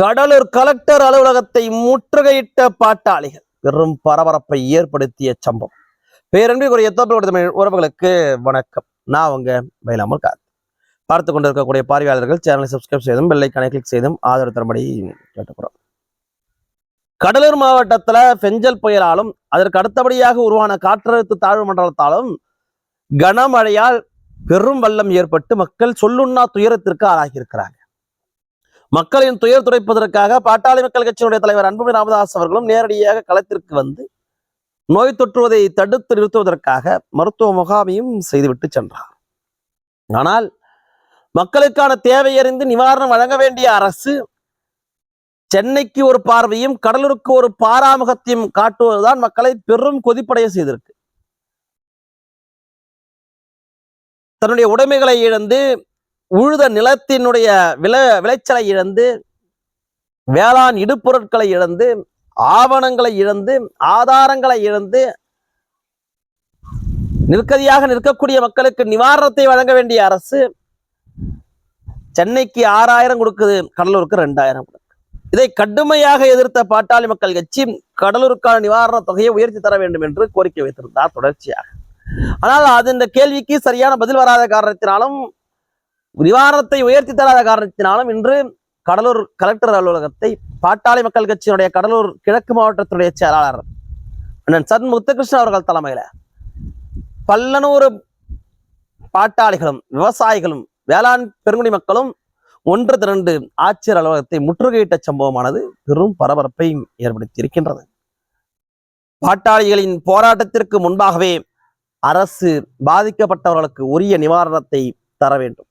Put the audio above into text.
Cuddalore collector அலுவலகத்தை முற்றுகையிட்ட பாட்டாளிகள். பெரும் பரபரப்பை ஏற்படுத்திய சம்பவம். பேரன்பிற்குரிய தமிழ் உறவுகளுக்கு வணக்கம். நான் உங்க மயிலாமல் காத்து பார்த்து கொண்டிருக்கக்கூடிய பார்வையாளர்கள் சேனலை சப்ஸ்கிரைப் செய்தும் பெல்லைக்கானை கிளிக் செய்தும் ஆதரவு தரும்படி கேட்டுக்கிறோம் கடலூர் மாவட்டத்துல பெஞ்சல் புயலாலும் அதற்கு அடுத்தபடியாக உருவான காற்றழுத்த தாழ்வு மண்டலத்தாலும் கனமழையால் பெரும் வெள்ளம் ஏற்பட்டு மக்கள் சொல்லுண்ணா துயரத்திற்கு ஆளாகியிருக்கிறாங்க மக்களின் துயர் துடைப்பதற்காக பாட்டாளி மக்கள் கட்சியினுடைய தலைவர் அன்புமணி ராமதாஸ் அவர்களும் நேரடியாக களத்திற்கு வந்து நோய் தொற்றுவதை தடுத்து நிறுத்துவதற்காக மருத்துவ முகாமையும் செய்துவிட்டு சென்றார். ஆனால் மக்களுக்கான தேவை அறிந்து நிவாரணம் வழங்க வேண்டிய அரசு சென்னைக்கு ஒரு பார்வையும் கடலூருக்கு ஒரு பாராமுகத்தையும் காட்டுவதுதான் மக்களை பெரும் கொதிப்படைய செய்திருக்கு. தன்னுடைய உடைமைகளை இழந்து உழுத நிலத்தினுடைய விளை விளைச்சலை இழந்து வேளாண் இடுபொருட்களை இழந்து ஆவணங்களை இழந்து ஆதாரங்களை இழந்து நிற்கதியாக நிற்கக்கூடிய மக்களுக்கு நிவாரணத்தை வழங்க வேண்டிய அரசு சென்னைக்கு ஆறாயிரம் கொடுக்குது கடலூருக்கு ரெண்டாயிரம் கொடுக்குது. இதை கடுமையாக எதிர்த்த பாட்டாளி மக்கள் கட்சி கடலூருக்கான நிவாரண தொகையை உயர்த்தி தர வேண்டும் என்று கோரிக்கை வைத்திருந்தார் தொடர்ச்சியாக. ஆனால் அது இந்த கேள்விக்கு சரியான பதில் வராத காரணத்தினாலும் நிவாரணத்தை உயர்த்தி தராத காரணத்தினாலும் இன்று கடலூர் கலெக்டர் அலுவலகத்தை பாட்டாளி மக்கள் கட்சியினுடைய கடலூர் கிழக்கு மாவட்டத்துடைய செயலாளர் அண்ணன் சன் முத்துகிருஷ்ணன் அவர்கள் தலைமையில பல்லநூறு பாட்டாளிகளும் விவசாயிகளும் வேளாண் பெருங்குடி மக்களும் ஒன்று திரண்டு ஆட்சியர் அலுவலகத்தை முற்றுகையிட்ட சம்பவமானது பெரும் பரபரப்பை ஏற்படுத்தி இருக்கின்றது பாட்டாளிகளின் போராட்டத்திற்கு முன்பாகவே அரசு பாதிக்கப்பட்டவர்களுக்கு உரிய நிவாரணத்தை தர வேண்டும்.